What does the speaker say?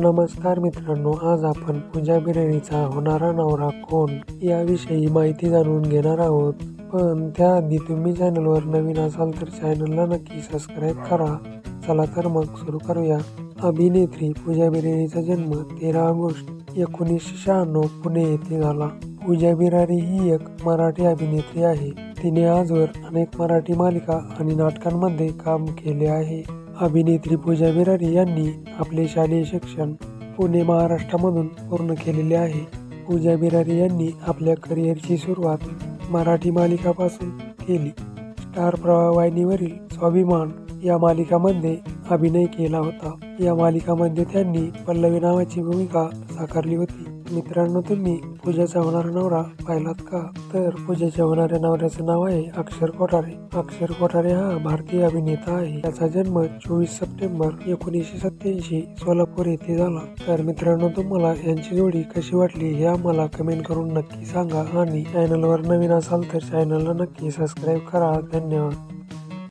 नमस्कार मित्रांनो आज आपण पूजा बिर्याणीचा होणारा नवरा कोण याविषयी माहिती जाणून घेणार आहोत. पण त्याआधी तुम्ही चॅनलवर नवीन असाल तर चॅनलला नक्की सबस्क्राईब करा. चला तर मग सुरू करूया. अभिनेत्री पूजा बिर्याणीचा जन्म तेरा ऑगस्ट एकोणीसशे शहाण्णव पुणे येथे झाला. पूजा बिरारी ही एक मराठी अभिनेत्री आहे. तिने आजवर अनेक मराठी मालिका आणि नाटकांमध्ये काम केले आहे. अभिनेत्री पूजा बिरारी यांनी आपले शालेय शिक्षण पुणे महाराष्ट्रामधून पूर्ण केलेले आहे. पूजा बिरारी यांनी आपल्या करिअरची सुरुवात मराठी मालिकापासून केली. स्टार प्रवाह वाहिनीवरील स्वाभिमान या मालिकामध्ये अभिनय केला होता. या मालिकामध्ये त्यांनी पल्लवी नावाची भूमिका साकारली होती. मित्रांनो तुम्ही पूजाचा होणारा नवरा पाहिलात का? तर पूजाच्या होणाऱ्या नवऱ्याचं नाव आहे अक्षर कोठारे. अक्षर कोठारे हा भारतीय अभिनेता आहे. त्याचा जन्म चोवीस सप्टेंबर एकोणीसशे सत्याऐंशी सोलापूर येथे झाला. तर मित्रांनो तुम्हाला यांची जोडी कशी वाटली हे आम्हाला कमेंट करून नक्की सांगा आणि चॅनलवर नवीन असाल तर चॅनलला नक्की सबस्क्राईब करा. धन्यवाद.